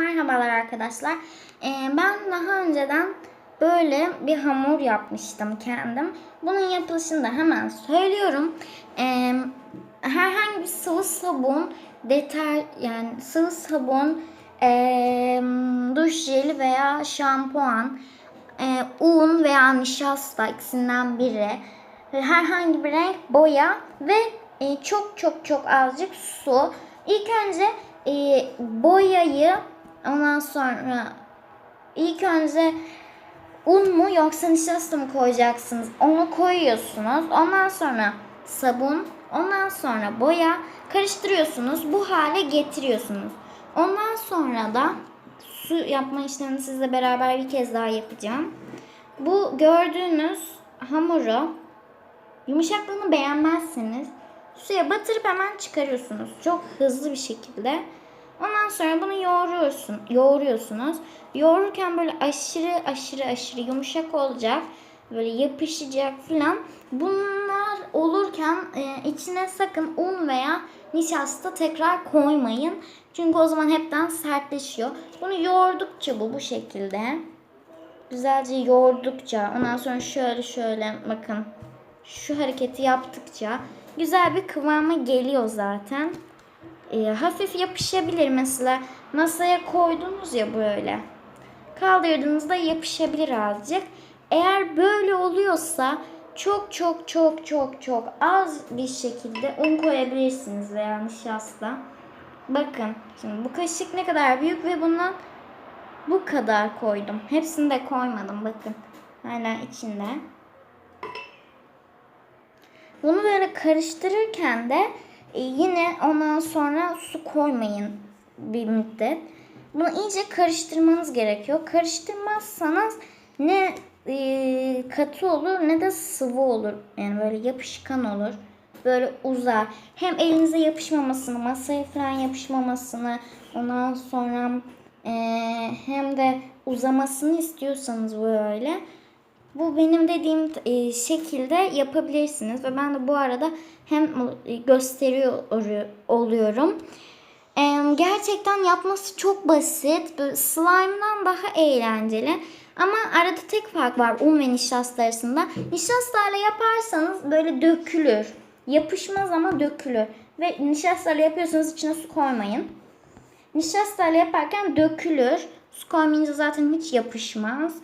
merhabalar arkadaşlar. Ee, ben daha önceden böyle bir hamur yapmıştım kendim. Bunun yapılışını da hemen söylüyorum. Ee, herhangi bir sıvı sabun, deter yani sıvı sabun, ee, duş jeli veya şampuan, ee, un veya nişasta ikisinden biri, herhangi bir renk boya ve e, çok çok çok azıcık su. İlk önce e, boyayı ondan sonra ilk önce un mu yoksa nişasta mı koyacaksınız? Onu koyuyorsunuz. Ondan sonra sabun, ondan sonra boya karıştırıyorsunuz. Bu hale getiriyorsunuz. Ondan sonra da su yapma işlemini sizle beraber bir kez daha yapacağım. Bu gördüğünüz hamuru yumuşaklığını beğenmezseniz suya batırıp hemen çıkarıyorsunuz. Çok hızlı bir şekilde. Ondan sonra bunu yoğuruyorsun, yoğuruyorsunuz. Yoğururken böyle aşırı aşırı aşırı yumuşak olacak. Böyle yapışacak falan. Bunlar olurken e, içine sakın un veya nişasta tekrar koymayın. Çünkü o zaman hepten sertleşiyor. Bunu yoğurdukça bu bu şekilde. Güzelce yoğurdukça ondan sonra şöyle şöyle bakın şu hareketi yaptıkça güzel bir kıvama geliyor zaten. E, hafif yapışabilir mesela masaya koydunuz ya böyle. Kaldırdığınızda yapışabilir azıcık. Eğer böyle oluyorsa çok çok çok çok çok az bir şekilde un koyabilirsiniz veya nişasta. Bakın şimdi bu kaşık ne kadar büyük ve bundan bu kadar koydum. Hepsini de koymadım bakın. Hala içinde. Bunu böyle karıştırırken de e, yine ondan sonra su koymayın bir müddet. Bunu iyice karıştırmanız gerekiyor. Karıştırmazsanız ne e, katı olur ne de sıvı olur. Yani böyle yapışkan olur. Böyle uzar. Hem elinize yapışmamasını, masaya falan yapışmamasını, ondan sonra e, hem de uzamasını istiyorsanız böyle bu benim dediğim e, şekilde yapabilirsiniz ve ben de bu arada hem e, gösteriyor oluyorum. Gerçekten yapması çok basit. Slime'dan daha eğlenceli. Ama arada tek fark var un ve nişasta arasında. Nişastayla yaparsanız böyle dökülür. Yapışmaz ama dökülür. Ve nişastayla yapıyorsanız içine su koymayın. Nişastayla yaparken dökülür. Su koymayınca zaten hiç yapışmaz.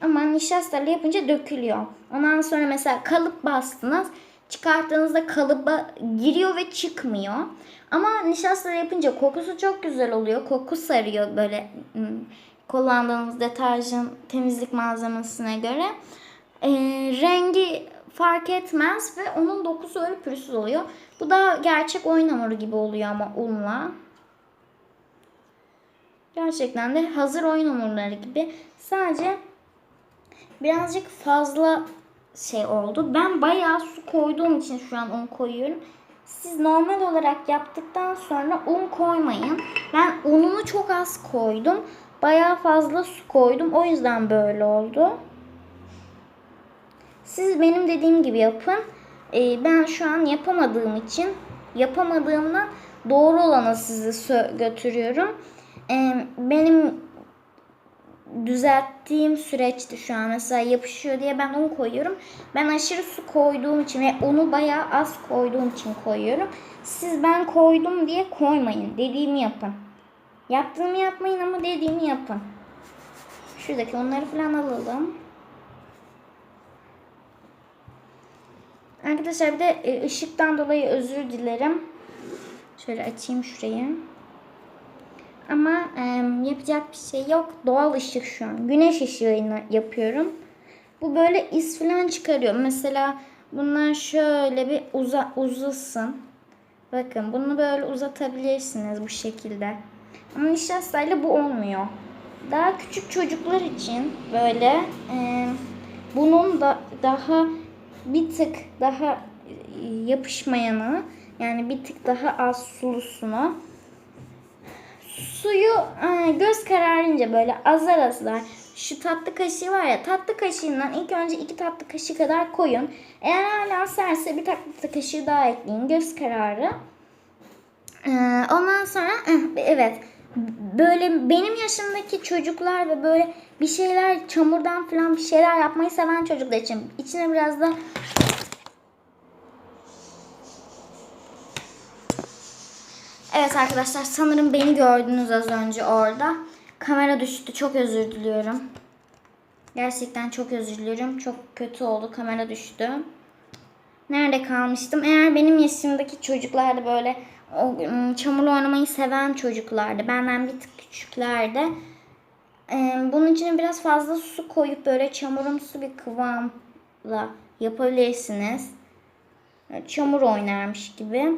Ama nişastayla yapınca dökülüyor. Ondan sonra mesela kalıp bastınız. Çıkarttığınızda kalıba giriyor ve çıkmıyor. Ama nişastayla yapınca kokusu çok güzel oluyor. Koku sarıyor böyle kullandığınız deterjan temizlik malzemesine göre. E, rengi fark etmez ve onun dokusu öyle pürüzsüz oluyor. Bu da gerçek oyun hamuru gibi oluyor ama unla. Gerçekten de hazır oyun hamurları gibi. Sadece birazcık fazla şey oldu. Ben bayağı su koyduğum için şu an un koyuyorum. Siz normal olarak yaptıktan sonra un koymayın. Ben ununu çok az koydum. Bayağı fazla su koydum. O yüzden böyle oldu. Siz benim dediğim gibi yapın. Ee, ben şu an yapamadığım için yapamadığımdan doğru olanı size götürüyorum. Ee, benim düzelttiğim süreçti şu an. Mesela yapışıyor diye ben un koyuyorum. Ben aşırı su koyduğum için ve unu bayağı az koyduğum için koyuyorum. Siz ben koydum diye koymayın. Dediğimi yapın. Yaptığımı yapmayın ama dediğimi yapın. Şuradaki onları falan alalım. Arkadaşlar bir de e, ışıktan dolayı özür dilerim. Şöyle açayım şurayı. Ama e, yapacak bir şey yok. Doğal ışık şu an. Güneş ışığıyla yapıyorum. Bu böyle iz falan çıkarıyor. Mesela bunlar şöyle bir uza, uzasın. Bakın bunu böyle uzatabilirsiniz bu şekilde. Ama nişastayla bu olmuyor. Daha küçük çocuklar için böyle e, bunun da daha bir tık daha yapışmayanı yani bir tık daha az sulusunu suyu e, göz kararınca böyle azar azar şu tatlı kaşığı var ya tatlı kaşığından ilk önce iki tatlı kaşığı kadar koyun. Eğer hala serse bir tatlı kaşığı daha ekleyin göz kararı. Ee, ondan sonra evet böyle benim yaşımdaki çocuklar ve böyle bir şeyler çamurdan falan bir şeyler yapmayı seven çocuklar için içine biraz da Evet arkadaşlar sanırım beni gördünüz az önce orada. Kamera düştü. Çok özür diliyorum. Gerçekten çok özür diliyorum. Çok kötü oldu. Kamera düştü. Nerede kalmıştım? Eğer benim yaşımdaki çocuklar da böyle o, çamurla oynamayı seven çocuklardı. Benden bir tık küçüklerdi. Ee, bunun için biraz fazla su koyup böyle çamurumsu bir kıvamla yapabilirsiniz. Çamur oynarmış gibi.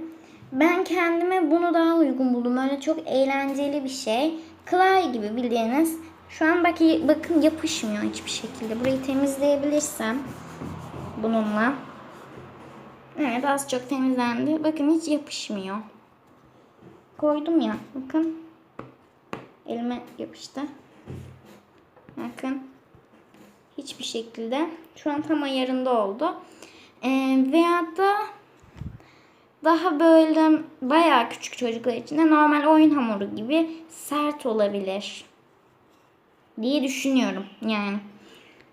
Ben kendime bunu daha uygun buldum. Öyle çok eğlenceli bir şey. Clay gibi bildiğiniz. Şu an bak, bakın yapışmıyor hiçbir şekilde. Burayı temizleyebilirsem bununla. Evet az çok temizlendi. Bakın hiç yapışmıyor. Koydum ya. Bakın. Elime yapıştı. Bakın. Hiçbir şekilde. Şu an tam ayarında oldu. Ee, veyahut da daha böyle bayağı küçük çocuklar için de normal oyun hamuru gibi sert olabilir diye düşünüyorum yani.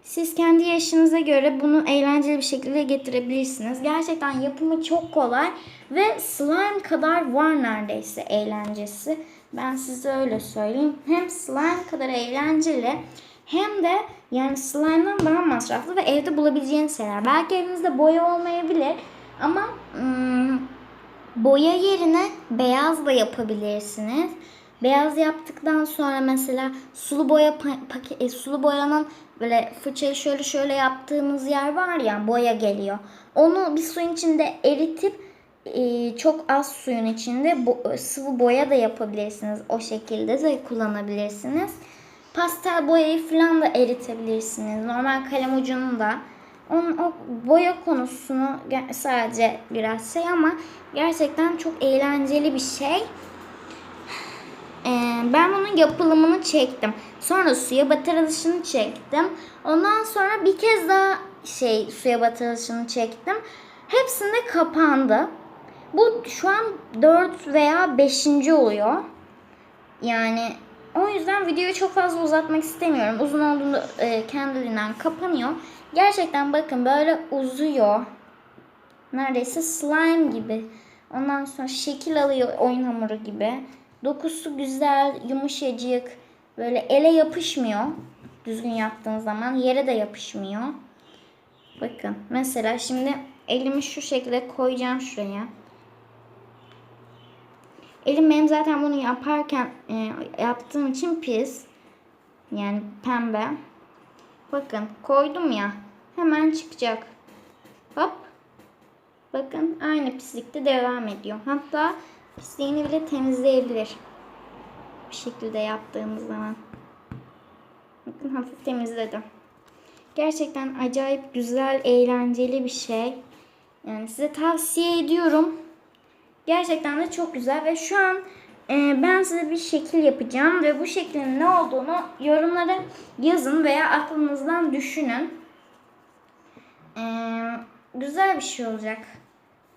Siz kendi yaşınıza göre bunu eğlenceli bir şekilde getirebilirsiniz. Gerçekten yapımı çok kolay ve slime kadar var neredeyse eğlencesi. Ben size öyle söyleyeyim. Hem slime kadar eğlenceli hem de yani slime'dan daha masraflı ve evde bulabileceğiniz şeyler. Belki evinizde boya olmayabilir ama hmm, boya yerine beyaz da yapabilirsiniz. Beyaz yaptıktan sonra mesela sulu boya pa- paket, e, sulu boyanın böyle fırçayı şöyle şöyle yaptığımız yer var ya boya geliyor. Onu bir suyun içinde eritip e, çok az suyun içinde bo- sıvı boya da yapabilirsiniz. O şekilde de kullanabilirsiniz. Pastel boyayı falan da eritebilirsiniz. Normal kalem ucunu da. Onun o boya konusunu sadece biraz şey ama gerçekten çok eğlenceli bir şey. Ee, ben bunun yapılımını çektim. Sonra suya batırılışını çektim. Ondan sonra bir kez daha şey suya batırılışını çektim. Hepsinde kapandı. Bu şu an 4 veya 5. oluyor. Yani o yüzden videoyu çok fazla uzatmak istemiyorum. Uzun olduğunda e, kendiliğinden kapanıyor. Gerçekten bakın böyle uzuyor. Neredeyse slime gibi. Ondan sonra şekil alıyor oyun hamuru gibi. Dokusu güzel, yumuşacık. Böyle ele yapışmıyor. Düzgün yaptığın zaman yere de yapışmıyor. Bakın mesela şimdi elimi şu şekilde koyacağım şuraya. Elim benim zaten bunu yaparken e, yaptığım için pis. Yani pembe. Bakın koydum ya. Hemen çıkacak. Hop. Bakın aynı pislikte devam ediyor. Hatta pisliğini bile temizleyebilir. Bir şekilde yaptığımız zaman. Bakın hafif temizledim. Gerçekten acayip güzel, eğlenceli bir şey. Yani size tavsiye ediyorum. Gerçekten de çok güzel ve şu an e, ben size bir şekil yapacağım ve bu şeklin ne olduğunu yorumlara yazın veya aklınızdan düşünün. E, güzel bir şey olacak.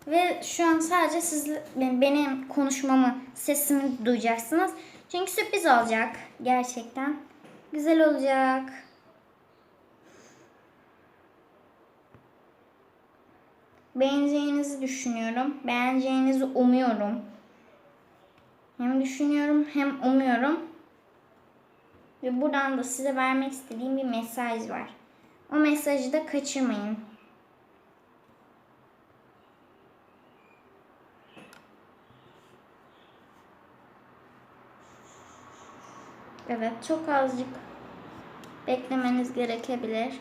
Ve şu an sadece siz benim konuşmamı, sesimi duyacaksınız. Çünkü sürpriz olacak gerçekten. Güzel olacak. Beğeneceğinizi düşünüyorum. Beğeneceğinizi umuyorum. Hem düşünüyorum hem umuyorum. Ve buradan da size vermek istediğim bir mesaj var. O mesajı da kaçırmayın. Evet, çok azıcık beklemeniz gerekebilir.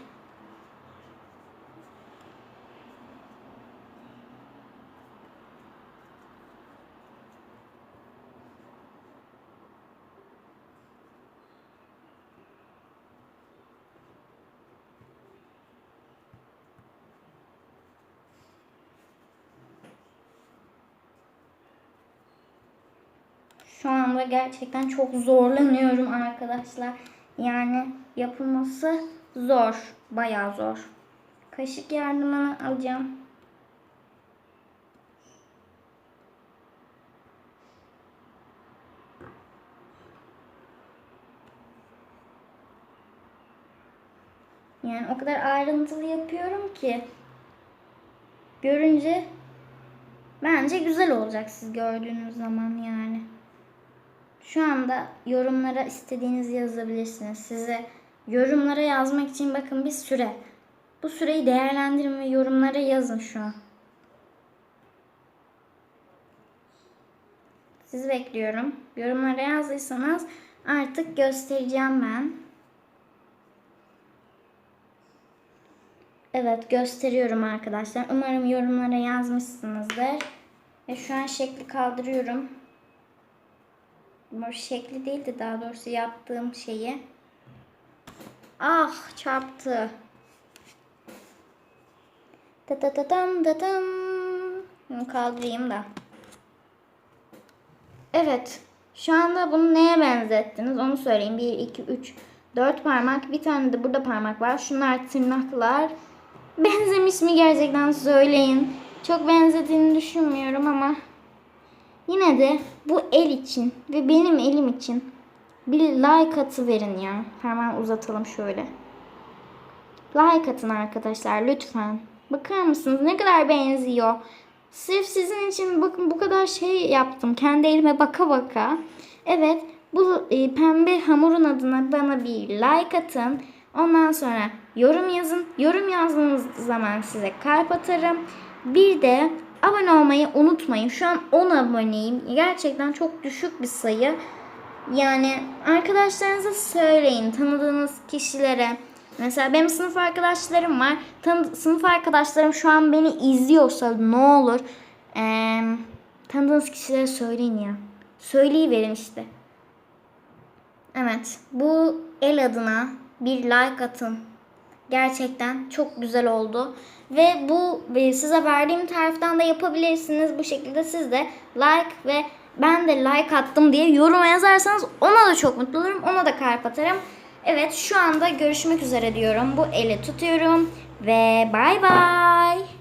şu anda gerçekten çok zorlanıyorum arkadaşlar. Yani yapılması zor. Bayağı zor. Kaşık yardımını alacağım. Yani o kadar ayrıntılı yapıyorum ki görünce bence güzel olacak siz gördüğünüz zaman yani. Şu anda yorumlara istediğinizi yazabilirsiniz. Size yorumlara yazmak için bakın bir süre. Bu süreyi değerlendirin ve yorumlara yazın şu an. Sizi bekliyorum. Yorumlara yazdıysanız artık göstereceğim ben. Evet gösteriyorum arkadaşlar. Umarım yorumlara yazmışsınızdır. Ve şu an şekli kaldırıyorum. Şekli değil de daha doğrusu yaptığım şeyi. Ah çarptı. Ta ta tam ta tam. Bunu kaldırayım da. Evet. Şu anda bunu neye benzettiniz onu söyleyeyim. 1, 2, 3, 4 parmak. Bir tane de burada parmak var. Şunlar tırnaklar. Benzemiş mi gerçekten söyleyin. Çok benzediğini düşünmüyorum ama yine de bu el için ve benim elim için bir like atı verin ya. Hemen uzatalım şöyle. Like atın arkadaşlar lütfen. Bakar mısınız ne kadar benziyor. Sırf sizin için bakın bu kadar şey yaptım. Kendi elime baka baka. Evet bu e, pembe hamurun adına bana bir like atın. Ondan sonra yorum yazın. Yorum yazdığınız zaman size kalp atarım. Bir de abone olmayı unutmayın. Şu an 10 aboneyim. Gerçekten çok düşük bir sayı. Yani arkadaşlarınıza söyleyin. Tanıdığınız kişilere. Mesela benim sınıf arkadaşlarım var. Tanı- sınıf arkadaşlarım şu an beni izliyorsa ne olur. eee, tanıdığınız kişilere söyleyin ya. Söyleyiverin işte. Evet. Bu el adına bir like atın. Gerçekten çok güzel oldu. Ve bu ve size verdiğim tariften de yapabilirsiniz. Bu şekilde siz de like ve ben de like attım diye yorum yazarsanız ona da çok mutlu olurum. Ona da kalp atarım. Evet şu anda görüşmek üzere diyorum. Bu eli tutuyorum ve bay bay.